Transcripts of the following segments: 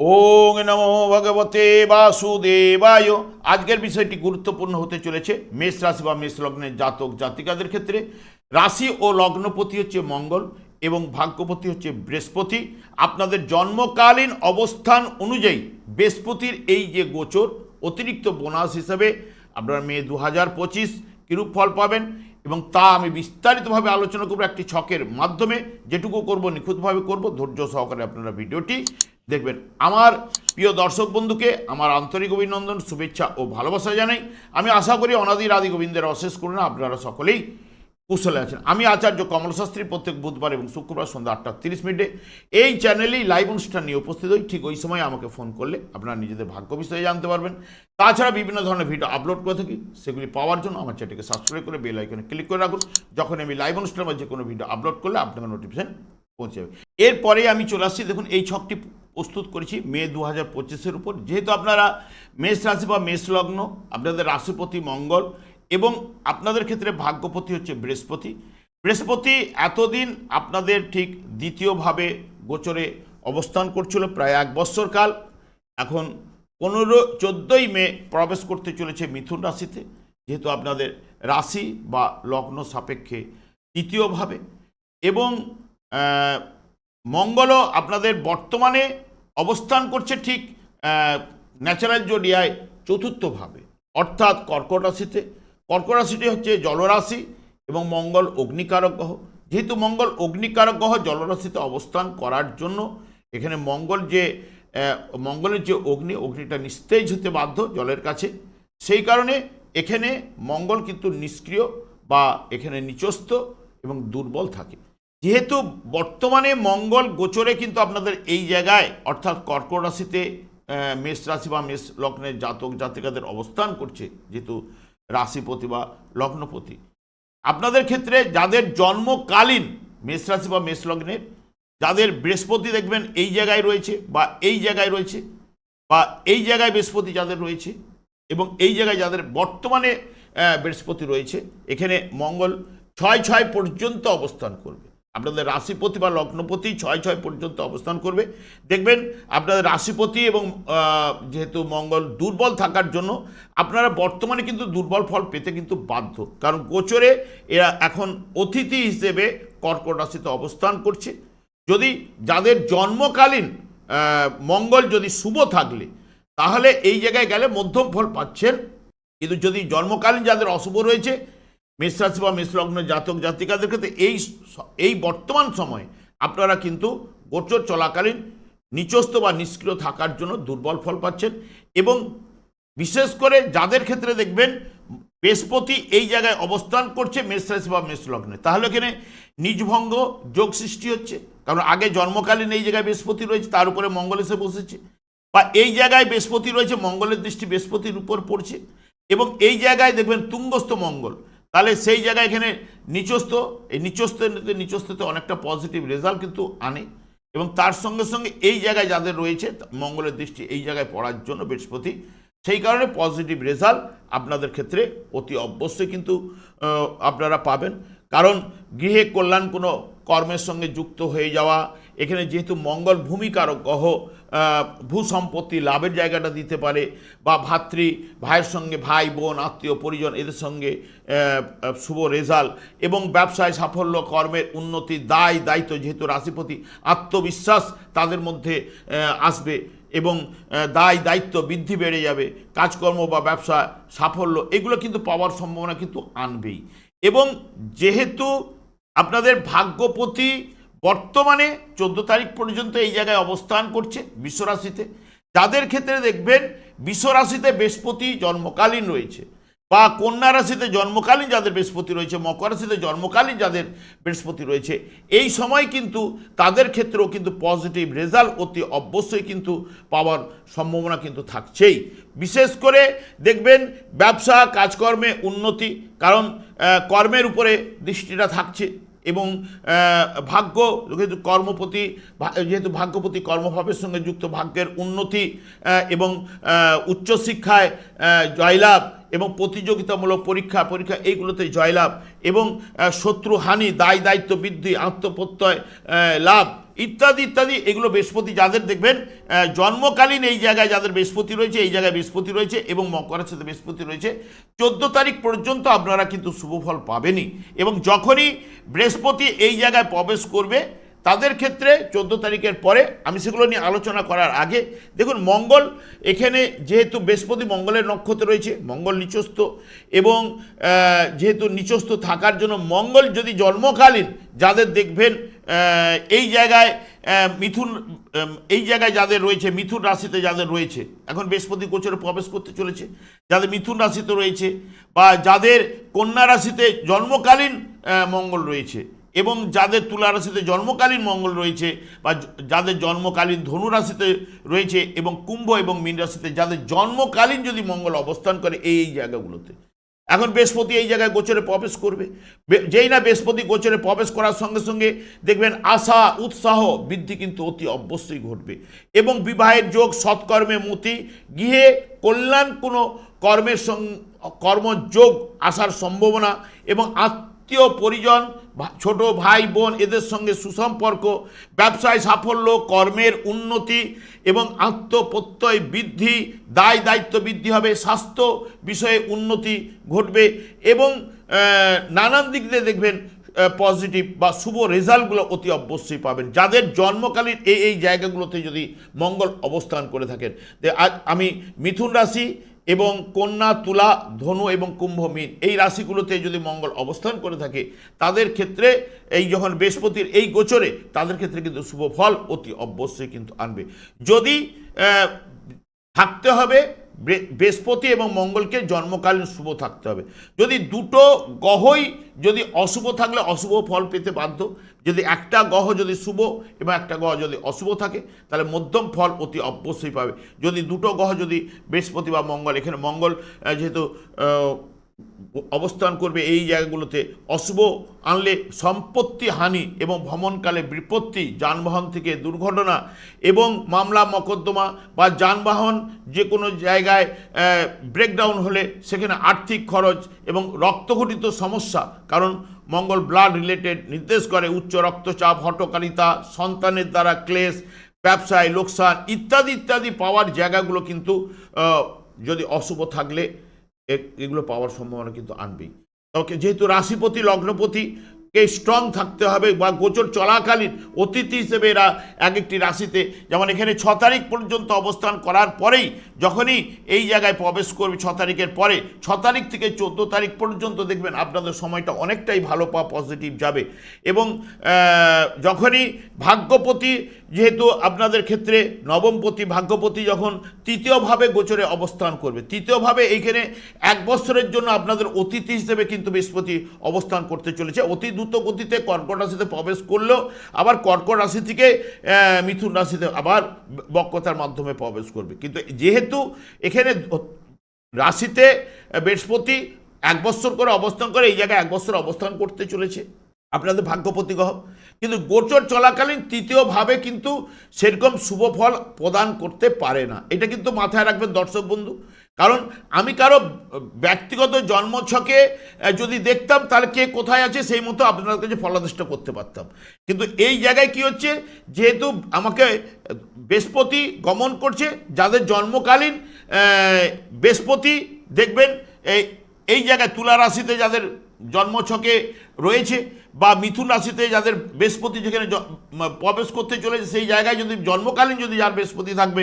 ওং নমো ভগবতে বাসুদেবায়। আজকের বিষয়টি গুরুত্বপূর্ণ হতে চলেছে। মেষ রাশি বা মেষ লগ্নের জাতক জাতিকাদের ক্ষেত্রে। রাশি ও লগ্নপতি হচ্ছে মঙ্গল এবং ভাগ্যপতি হচ্ছে বৃহস্পতি। আপনাদের জন্মকালীন অবস্থান অনুযায়ী বৃহস্পতির এই যে গোচর, অতিরিক্ত বোনাস হিসাবে আপনার মে দু হাজার পঁচিশ কিরূপ ফল পাবেন এবং তা আমি বিস্তারিতভাবে আলোচনা করব একটি ছকের মাধ্যমে। যেটুকু করব, নিখুঁতভাবে করব। ধৈর্য সহকারে আপনারা ভিডিওটি দেখবেন, আমার প্রিয় দর্শক বন্ধুকে আমার আন্তরিক অভিনন্দন, শুভেচ্ছা ও ভালোবাসা জানাই। আমি আশা করি অনাদির আদি গোবিন্দের অশেষ করুন আপনারা সকলেই কুশলে আছেন। আমি আচার্য কমল শাস্ত্রী প্রত্যেক বুধবার এবং শুক্রবার সন্ধ্যা আটটা তিরিশ মিনিটে এই চ্যানেলেই লাইভ অনুষ্ঠান নিয়ে উপস্থিত হই। ঠিক ওই সময় আমাকে ফোন করলে আপনারা নিজেদের ভাগ্য বিষয়ে জানতে পারবেন। তাছাড়া বিভিন্ন ধরনের ভিডিও আপলোড করে থাকি, সেগুলি পাওয়ার জন্য আমার চ্যানেলকে সাবস্ক্রাইব করে বেল আইকনে ক্লিক করে রাখুন। যখন আমি লাইভ অনুষ্ঠান বা যে কোনো ভিডিও আপলোড করলে আপনাকে নোটিফিকেশন পৌঁছে যাবে। এরপরে আমি চলে আসছি, দেখুন এই ছকটি প্রস্তুত করেছি মে দু হাজার পঁচিশের উপর। যেহেতু আপনারা মেষ রাশি বা মেষ লগ্ন, আপনাদের রাশিপতি মঙ্গল এবং আপনাদের ক্ষেত্রে ভাগ্যপতি হচ্ছে বৃহস্পতি। বৃহস্পতি এতদিন আপনাদের ঠিক দ্বিতীয়ভাবে গোচরে অবস্থান করছিল প্রায় এক বৎসর কাল এখন পনেরো, চোদ্দোই মে প্রবেশ করতে চলেছে মিথুন রাশিতে। যেহেতু আপনাদের রাশি বা লগ্ন সাপেক্ষে তৃতীয়ভাবে এবং মঙ্গলও আপনাদের বর্তমানে অবস্থান করছে ঠিক ন্যাচারাল জোডিয়ায় চতুর্থভাবে। অর্থাৎ কর্কট রাশিতে। কর্কট রাশিটি হচ্ছে জলরাশি এবং মঙ্গল অগ্নিকারক গ্রহ। যেহেতু মঙ্গল অগ্নিকারক গ্রহ জলরাশিতে অবস্থান করার জন্য, এখানে মঙ্গল যে মঙ্গলের যে অগ্নি, অগ্নিটা নিস্তেজ হতে বাধ্য জলের কাছে। সেই কারণে এখানে মঙ্গল কিন্তু নিষ্ক্রিয় বা এখানে নিচস্থ এবং দুর্বল থাকে। যেহেতু বর্তমানে মঙ্গল গোচরে কিন্তু আপনাদের এই জায়গায়, অর্থাৎ কর্কট রাশিতে মেষ রাশি বা মেষ লগ্নের জাতক জাতিকাদের অবস্থান করছে, যেহেতু রাশিপতি বা লগ্নপতি। আপনাদের ক্ষেত্রে যাদের জন্মকালীন মেষ রাশি বা মেষ লগ্নের, যাদের বৃহস্পতি দেখবেন এই জায়গায় রয়েছে বা এই জায়গায় রয়েছে, বা এই জায়গায় বৃহস্পতি যাদের রয়েছে এবং এই জায়গায় যাদের বর্তমানে বৃহস্পতি রয়েছে, এখানে মঙ্গল ছয় ছয় পর্যন্ত অবস্থান করবে। আপনাদের রাশিপতি বা লগ্নপতি ছয় ছয় পর্যন্ত অবস্থান করবে। দেখবেন আপনাদের রাশিপতি এবং যেহেতু মঙ্গল দুর্বল থাকার জন্য আপনারা বর্তমানে কিন্তু দুর্বল ফল পেতে কিন্তু বাধ্য। কারণ গোচরে এরা এখন অতিথি হিসেবে কর্কট রাশিতে অবস্থান করছে। যদি যাদের জন্মকালীন মঙ্গল যদি শুভ থাকলে, তাহলে এই জায়গায় গেলে মধ্যম ফল পাচ্ছেন। কিন্তু যদি জন্মকালীন যাদের অশুভ রয়েছে মেষ রাশি বা জাতক জাতিকাদের ক্ষেত্রে এই এই বর্তমান সময়ে আপনারা কিন্তু গোচর চলাকালীন নিচস্থ বা নিষ্ক্রিয় থাকার জন্য দুর্বল ফল পাচ্ছেন এবং বিশেষ করে যাদের ক্ষেত্রে দেখবেন বৃহস্পতি এই জায়গায় অবস্থান করছে মেষ বা মেষ লগ্নে তাহলে এখানে নিজভঙ্গ যোগ সৃষ্টি হচ্ছে। কারণ আগে জন্মকালীন এই জায়গায় বৃহস্পতি রয়েছে, তার উপরে মঙ্গল এসে বসেছে। বা এই জায়গায় বৃহস্পতি রয়েছে, মঙ্গলের দৃষ্টি বৃহস্পতির উপর পড়ছে। এবং এই জায়গায় দেখবেন তুঙ্গস্থ মঙ্গল তাহলে সেই জায়গায় এখানে নিচস্থ, এই নিচস্থ নিচস্থতে অনেকটা পজিটিভ রেজাল্ট কিন্তু আনে। এবং তার সঙ্গে সঙ্গে এই জায়গায় যাদের রয়েছে, মঙ্গলের দৃষ্টি এই জায়গায় পড়ার জন্য বৃহস্পতি, সেই কারণে পজিটিভ রেজাল্ট আপনাদের ক্ষেত্রে অতি অবশ্যই কিন্তু আপনারা পাবেন। কারণ গৃহে কল্যাণ কোনো কর্মের সঙ্গে যুক্ত হয়ে যাওয়া এখানে যেহেতু মঙ্গল ভূমিকারক ভূ সম্পত্তি লাভের জায়গাটা দিতে পারে, বা ভাতৃ, ভাইয়ের সঙ্গে ভাই, বোন, আত্মীয়, পরিজন, এদের সঙ্গে শুভ রেজাল্ট এবং ব্যবসায় সাফল্য, কর্মের উন্নতি, দায়, দায়িত্ব যেহেতু রাশিপতি, আত্মবিশ্বাস তাদের মধ্যে আসবে এবং দায়, দায়িত্ব বৃদ্ধি বেড়ে যাবে, কাজকর্ম বা ব্যবসা সাফল্য এগুলো কিন্তু পাওয়ার সম্ভাবনা কিন্তু আনবেই এবং যেহেতু আপনাদের ভাগ্যপতি বর্তমানে চোদ্দ তারিখ পর্যন্ত এই জায়গায় অবস্থান করছে বিশ্বরাশিতে যাদের ক্ষেত্রে দেখবেন বিশ্বরাশিতে বৃহস্পতি জন্মকালীন রয়েছে বা কন্যা রাশিতে জন্মকালীন যাদের বৃহস্পতি রয়েছে, মকর রাশিতে জন্মকালীন যাদের বৃহস্পতি রয়েছে, এই সময় কিন্তু তাদের ক্ষেত্রেও কিন্তু পজিটিভ রেজাল্ট অতি অবশ্যই কিন্তু পাওয়ার সম্ভাবনা কিন্তু থাকছেই। বিশেষ করে দেখবেন ব্যবসা, কাজকর্মে উন্নতি, কারণ কর্মের উপরে দৃষ্টিটা থাকছে। এবং ভাগ্য যেহেতু কর্মপতি যেহেতু ভাগ্যপতি কর্মভাবের সঙ্গে যুক্ত ভাগ্যের উন্নতি এবং উচ্চশিক্ষায় জয়লাভ এবং প্রতিযোগিতামূলক পরীক্ষা পরীক্ষা এইগুলোতে জয়লাভ এবং আহ, শত্রু হানি দায় দায়িত্ব বৃদ্ধি আত্মপ্রত্যয় লাভ ইত্যাদি ইত্যাদি এগুলো বৃহস্পতি যাদের দেখবেন জন্মকালীন এই জায়গায় যাদের বৃহস্পতি রয়েছে এই জায়গায় বৃহস্পতি রয়েছে এবং মকরের সাথে বৃহস্পতি রয়েছে চোদ্দ তারিখ পর্যন্ত আপনারা কিন্তু শুভ ফল পাবেনই এবং যখনই বৃহস্পতি এই জায়গায় প্রবেশ করবে তাদের ক্ষেত্রে চোদ্দ তারিখের পরে আমি সেগুলো নিয়ে আলোচনা করার আগে, দেখুন, মঙ্গল এখানে যেহেতু বৃহস্পতি মঙ্গলের নক্ষত্র রয়েছে, মঙ্গল নিচস্থ এবং যেহেতু নিচস্থ থাকার জন্য মঙ্গল যদি জন্মকালীন, যাদের দেখবেন এই জায়গায় মিথুন এই জায়গায় যাদের রয়েছে, মিথুন রাশিতে যাদের রয়েছে, এখন বৃহস্পতি গোচরে প্রবেশ করতে চলেছে, যাদের মিথুন রাশিতে রয়েছে বা যাদের কন্যা রাশিতে জন্মকালীন মঙ্গল রয়েছে এবং যাদের তুলা রাশিতে জন্মকালীন মঙ্গল রয়েছে বা যাদের জন্মকালীন ধনু রাশিতে রয়েছে এবং কুম্ভ এবং মীন রাশিতে, যাদের জন্মকালীন যদি মঙ্গল অবস্থান করে এই এই জায়গাগুলোতে। এখন বৃহস্পতি এই জায়গায় গোচরে প্রবেশ করবে। যেই না বৃহস্পতি গোচরে প্রবেশ করার সঙ্গে সঙ্গে দেখবেন আশা, উৎসাহ বৃদ্ধি কিন্তু অতি অবশ্যই ঘটবে। এবং বিবাহের যোগ, সৎকর্মে মতি, গৃহে কল্যাণ কোনো কর্মের কর্মযোগ আসার সম্ভাবনা এবং আত্মীয় পরিজন ছোট ভাই বোন এদের সঙ্গে সুসম্পর্ক, ব্যবসায় সাফল্য, কর্মের উন্নতি এবং আত্মপ্রত্যয় বৃদ্ধি, দায় দায়িত্ব বৃদ্ধি হবে, স্বাস্থ্য বিষয়ে উন্নতি ঘটবে এবং নানান দিক দিয়ে দেখবেন পজিটিভ বা শুভ রেজাল্টগুলো অতি অবশ্যই পাবেন। যাদের জন্মকালীন এই এই জায়গাগুলোতে যদি মঙ্গল অবস্থান করে থাকেন। আমি মিথুন রাশি এবং কন্যা, তুলা, ধনু এবং কুম্ভ মীন। এই রাশিগুলোতে যদি মঙ্গল অবস্থান করে থাকে, তাদের ক্ষেত্রে এই যখন বৃহস্পতির এই গোচরে, তাদের ক্ষেত্রে কিন্তু শুভ ফল অতি অবশ্যই কিন্তু আনবে। যদি থাকতে হবে বৃহস্পতি এবং মঙ্গলকে জন্মকালীন শুভ থাকতে হবে। যদি দুটো গহই যদি অশুভ থাকলে অশুভ ফল পেতে বাধ্য। যদি একটা গহ যদি শুভ এবং একটা গহ যদি অশুভ থাকে, তাহলে মধ্যম ফল অতি অবশ্যই পাবে। যদি দুটো গহ যদি বৃহস্পতি বা মঙ্গল, এখানে মঙ্গল যেহেতু অবস্থান করবে এই জায়গাগুলোতে। অশুভ আনলে সম্পত্তি হানি এবং ভ্রমণকালে বিপত্তি, যানবাহন থেকে দুর্ঘটনা এবং মামলা, মকদ্দমা বা যানবাহন যে কোনো জায়গায় ব্রেকডাউন হলে সেখানে আর্থিক খরচ এবং রক্তঘটিত সমস্যা, কারণ মঙ্গল ব্লাড রিলেটেড নির্দেশ করে উচ্চ রক্তচাপ, হটকারিতা, সন্তানের দ্বারা ক্লেশ, ব্যবসায় লোকসান ইত্যাদি ইত্যাদি পাওয়ার জায়গাগুলো কিন্তু যদি অশুভ থাকলে এগুলো পাওয়ার সম্ভাবনা কিন্তু আনবেই। ওকে, যেহেতু রাশিপতি, লগ্নপতি, কে স্ট্রং থাকতে হবে বা গোচর চলাকালীন অতিথি হিসেবে এরা এক একটি রাশিতে, যেমন এখানে ছ তারিখ পর্যন্ত অবস্থান করার পরেই যখনই এই জায়গায় প্রবেশ করবে ছ তারিখের পরে, ছ তারিখ থেকে চোদ্দ তারিখ পর্যন্ত দেখবেন আপনাদের সময়টা অনেকটাই ভালো পাওয়া পজিটিভ যাবে। এবং যখনই ভাগ্যপতি যেহেতু আপনাদের ক্ষেত্রে নবমপতি ভাগ্যপতি যখন তৃতীয়ভাবে গোচরে অবস্থান করবে, তৃতীয়ভাবে এইখানে এক বছরের জন্য আপনাদের অতিথি হিসেবে কিন্তু বৃহস্পতি অবস্থান করতে চলেছে। অতি দ্রুত গতিতে কর্কট রাশিতে প্রবেশ করলেও আবার কর্কট রাশি থেকে মিথুন রাশিতে আবার বক্রতার মাধ্যমে প্রবেশ করবে। কিন্তু যেহেতু এখানে রাশিতে বৃহস্পতি এক বছর করে অবস্থান করে, এই জায়গায় এক বছর অবস্থান করতে চলেছে। আপনাদের ভাগ্যপতি গ্রহ কিন্তু গোচর চলাকালীন তৃতীয়ভাবে কিন্তু সেরকম শুভ ফল প্রদান করতে পারে না। এটা কিন্তু মাথায় রাখবেন দর্শক বন্ধু। কারণ আমি কারও ব্যক্তিগত জন্মছকে যদি দেখতাম তাহলে কে কোথায় আছে সেই মতো আপনার কাছে ফলাদিষ্ট করতে পারতাম। কিন্তু এই জায়গায় কি হচ্ছে, যেহেতু আমাকে বৃহস্পতি গমন করছে, যাদের জন্মকালীন বৃহস্পতি দেখবেন, এই এই জায়গায় তুলা রাশিতে যাদের জন্মছকে রয়েছে বা মিথুন রাশিতে যাদের বৃহস্পতি যেখানে প্রবেশ করতে চলেছে, সেই জায়গায় যদি জন্মকালীন যদি যার বৃহস্পতি থাকবে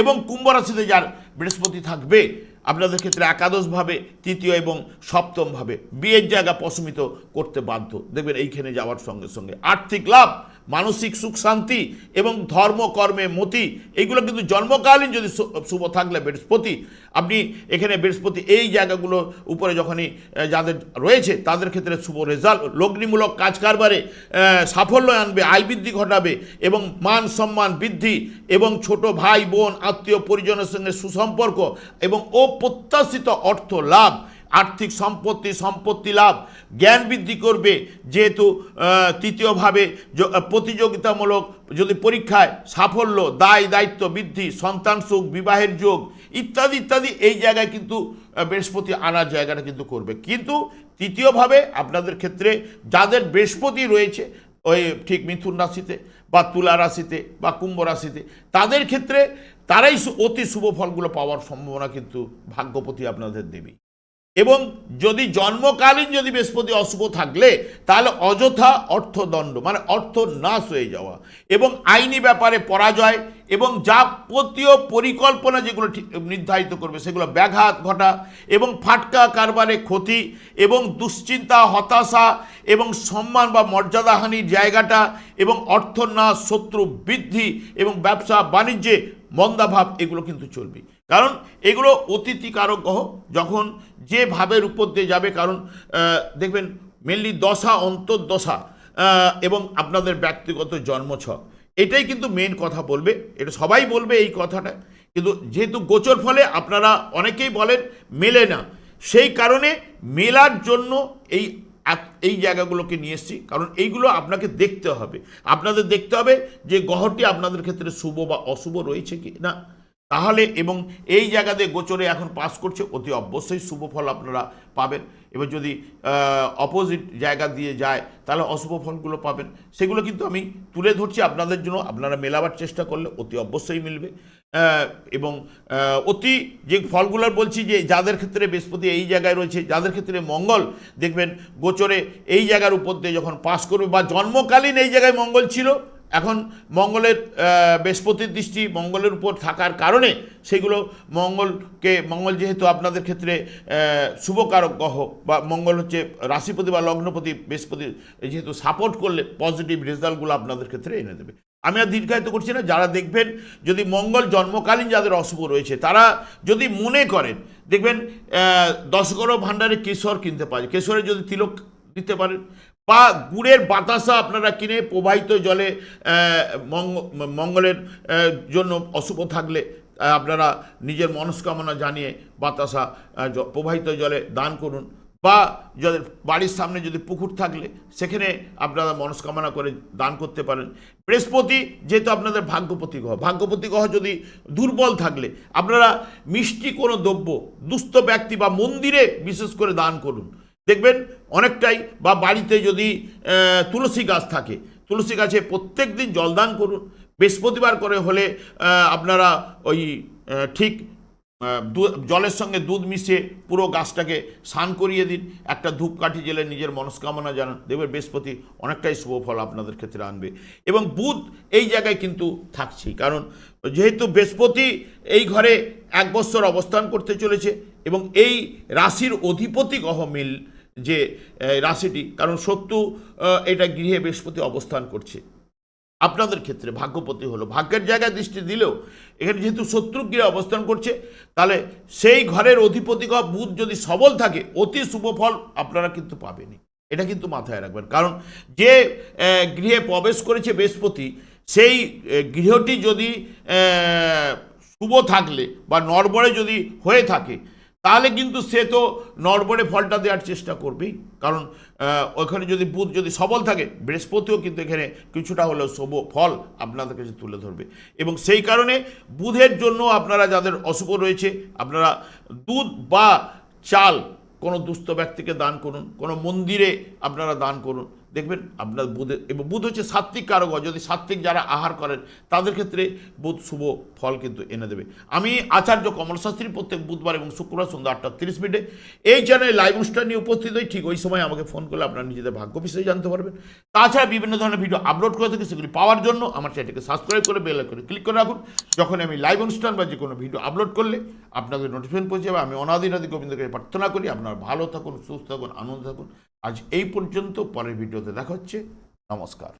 এবং কুম্ভ রাশিতে যার বৃহস্পতি থাকবে, আপনাদের ক্ষেত্রে একাদশভাবে, তৃতীয় এবং সপ্তমভাবে বিয়ের জায়গা প্রশমিত করতে বাধ্য। দেখবেন এইখানে যাওয়ার সঙ্গে সঙ্গে আর্থিক লাভ মানসিক সুখ, শান্তি এবং ধর্ম, কর্মে মতি, এগুলো কিন্তু জন্মকালীন যদি শুভ থাকলে বৃহস্পতি, আপনি এখানে বৃহস্পতি এই জায়গাগুলো উপরে যখনই যাদের রয়েছে, তাদের ক্ষেত্রে শুভ রেজাল্ট লগ্নিমূলক কাজ কারবারে সাফল্য আনবে, আয় বৃদ্ধি ঘটাবে এবং মান সম্মান বৃদ্ধি এবং ছোট ভাই, বোন, আত্মীয়, পরিজনের সঙ্গে সুসম্পর্ক এবং অপ্রত্যাশিত অর্থ লাভ আর্থিক সম্পত্তি সম্পত্তি লাভ, জ্ঞান বৃদ্ধি করবে। যেহেতু তৃতীয়ভাবে প্রতিযোগিতামূলক যদি পরীক্ষায় সাফল্য, দায়, দায়িত্ব, বৃদ্ধি, সন্তান সুখ, বিবাহের যোগ ইত্যাদি ইত্যাদি এই জায়গায় কিন্তু বৃহস্পতি আনার জায়গাটা কিন্তু করবে। কিন্তু তৃতীয়ভাবে আপনাদের ক্ষেত্রে যাদের বৃহস্পতি রয়েছে, ওই ঠিক মিথুন রাশিতে বা তুলা রাশিতে বা কুম্ভ রাশিতে, তাদের ক্ষেত্রে তারাই অতি শুভ ফলগুলো পাওয়ার সম্ভাবনা কিন্তু ভাগ্যপতি আপনাদের দেবে এবং যদি জন্মকালীন যদি বৃহস্পতি অশুভ থাকলে, তাহলে অযথা অর্থদণ্ড মানে অর্থ নাশ হয়ে যাওয়া এবং আইনি ব্যাপারে পরাজয় এবং যাবতীয় পরিকল্পনা যেগুলো নির্ধারিত করবে, সেগুলো ব্যাঘাত ঘটা এবং ফাটকা কারবারে ক্ষতি এবং দুশ্চিন্তা, হতাশা এবং সম্মান বা মর্যাদাহানির জায়গাটা এবং অর্থ নাশ শত্রু বৃদ্ধি এবং ব্যবসা, বাণিজ্যে মন্দাভাব, এগুলো কিন্তু চলবে। কারণ এগুলো অতিথি কারক গ্রহ, যখন যে ভাবের উপর দিয়ে যাবে, কারণ দেখবেন মেনলি দশা, অন্তর্দশা এবং আপনাদের ব্যক্তিগত জন্মছক। এটাই কিন্তু মেন কথা বলবে। এটা সবাই বলবে এই কথাটা। কিন্তু যেহেতু গোচর ফলে আপনারা অনেকেই বলেন, মেলে না। সেই কারণে মেলার জন্য এই এই জায়গাগুলোকে নিয়ে এসেছি। কারণ এইগুলো আপনাকে দেখতে হবে। আপনাদের দেখতে হবে যে গ্রহটি আপনাদের ক্ষেত্রে শুভ বা অশুভ রয়েছে কি না। তাহলে এবং এই জায়গাতে গোচরে এখন পাস করছে, অতি অবশ্যই শুভ ফল আপনারা পাবেন। এবার যদি অপোজিট জায়গা দিয়ে যায়, তাহলে অশুভ ফলগুলো পাবেন। সেগুলো কিন্তু আমি তুলে ধরছি আপনাদের জন্য, আপনারা মেলাবার চেষ্টা করলে অতি অবশ্যই মিলবে। এবং অতি যে ফলগুলো বলছি যে যাদের ক্ষেত্রে বৃহস্পতি এই জায়গায় রয়েছে, যাদের ক্ষেত্রে মঙ্গল, দেখবেন গোচরে এই জায়গার উপর দিয়ে যখন পাস করবে বা জন্মকালীন এই জায়গায় মঙ্গল ছিল এখন মঙ্গলের বৃহস্পতির দৃষ্টি মঙ্গলের উপর থাকার কারণে সেগুলো মঙ্গলকে, মঙ্গল যেহেতু আপনাদের ক্ষেত্রে শুভকারক গ্রহ বা মঙ্গল হচ্ছে রাশিপতি বা লগ্নপতি, বৃহস্পতি যেহেতু সাপোর্ট করলে পজিটিভ রেজাল্টগুলো আপনাদের ক্ষেত্রে এনে দেবে। আমি আর দীর্ঘায়িত করছি না, যারা দেখবেন যদি মঙ্গল জন্মকালীন যাদের অশুভ রয়েছে, তারা যদি মনে করেন, দেখবেন দশগড় ভাণ্ডারে কেশর কিনতে পারে, কেশরে যদি তিলক দিতে পারেন বা গুড়ের বাতাসা আপনারা কিনে প্রবাহিত জলে মঙ্গ- মঙ্গলের জন্য অশুভ থাকলে আপনারা নিজের মনস্কামনা জানিয়ে বাতাসা প্রবাহিত জলে দান করুন। বা যাদের বাড়ির সামনে যদি পুকুর থাকলে, সেখানে আপনারা মনস্কামনা করে দান করতে পারেন। বৃহস্পতি যেহেতু আপনাদের ভাগ্যপতি গ্রহ ভাগ্যপতি গ্রহ যদি দুর্বল থাকলে, আপনারা মিষ্টি কোনো দ্রব্য, দুস্থ ব্যক্তি বা মন্দিরে বিশেষ করে দান করুন। দেখবেন অনেকটাই বা বাড়িতে যদি তুলসী গাছ থাকে, তুলসী গাছে প্রত্যেক দিন জলদান করুন। বৃহস্পতিবার করে হলে আপনারা ওই ঠিক জলের সঙ্গে দুধ মিশিয়ে পুরো গাছটাকে স্নান করিয়ে দিন। একটা ধূপকাঠি জেলে নিজের মনস্কামনা জানান। দেখবেন বৃহস্পতি অনেকটাই শুভ ফল আপনাদের ক্ষেত্রে আনবে। এবং বুধ এই জায়গায় কিন্তু থাকছেই। কারণ যেহেতু বৃহস্পতি এই ঘরে এক বছর অবস্থান করতে চলেছে এবং এই রাশির অধিপতি গ্রহ মিল যে রাশিটি, কারণ সত্যু এটা গৃহে বৃহস্পতি অবস্থান করছে। আপনাদের ক্ষেত্রে ভাগ্যপতি হলো। ভাগ্যের জায়গায় দৃষ্টি দিলেও এখানে যেহেতু শত্রুগৃহে অবস্থান করছে, তাহলে সেই ঘরের অধিপতি বুধ যদি সবল থাকে, অতি শুভ ফল আপনারা কিন্তু পাবেনই। এটা কিন্তু মাথায় রাখবেন। কারণ যে গৃহে প্রবেশ করেছে বৃহস্পতি সেই গৃহটি যদি শুভ থাকলে বা নরবরে যদি হয়ে থাকে, তাহলে কিন্তু সে তো নরবরে ফলটা দেওয়ার চেষ্টা করবেই। কারণ ওখানে যদি বুধ যদি সবল থাকে, বৃহস্পতিও কিন্তু এখানে কিছুটা হলেও শুভ ফল আপনাদের কাছে তুলে ধরবে। এবং সেই কারণে বুধের জন্য আপনারা যাদের অশুভ রয়েছে, আপনারা দুধ বা চাল কোনো দুস্থ ব্যক্তিকে দান করুন, কোনো মন্দিরে আপনারা দান করুন। দেখবেন আপনার বুধের, এবং বুধ হচ্ছে সাত্ত্বিক কারক যদি সাত্ত্বিক যারা আহার করেন, তাদের ক্ষেত্রে বুধ শুভ ফল কিন্তু এনে দেবে। আমি আচার্য কমল শাস্ত্রী প্রত্যেক বুধবার এবং শুক্রবার সন্ধ্যা আটটা তিরিশ মিনিটে এই চ্যানেলে লাইভ অনুষ্ঠান নিয়ে উপস্থিত হই। ঠিক ওই সময় আমাকে ফোন করলে আপনারা নিজেদের ভাগ্য বিষয়ে জানতে পারবেন। তাছাড়া বিভিন্ন ধরনের ভিডিও আপলোড করে থাকি, সেগুলি পাওয়ার জন্য আমার চ্যানেলকে সাবস্ক্রাইব করে বেল করে ক্লিক করে রাখুন। যখন আমি লাইভ অনুষ্ঠান বা যে কোনো ভিডিও আপলোড করলে আপনাদের নোটিফিকেশন পৌঁছে যাবে। আমি অনাদিনাদি গোবিন্দকে প্রার্থনা করি, আপনারা ভালো থাকুন, সুস্থ থাকুন, আনন্দ থাকুন। আজ এই পর্যন্ত পরের ভিডিওতে দেখা হচ্ছে। নমস্কার।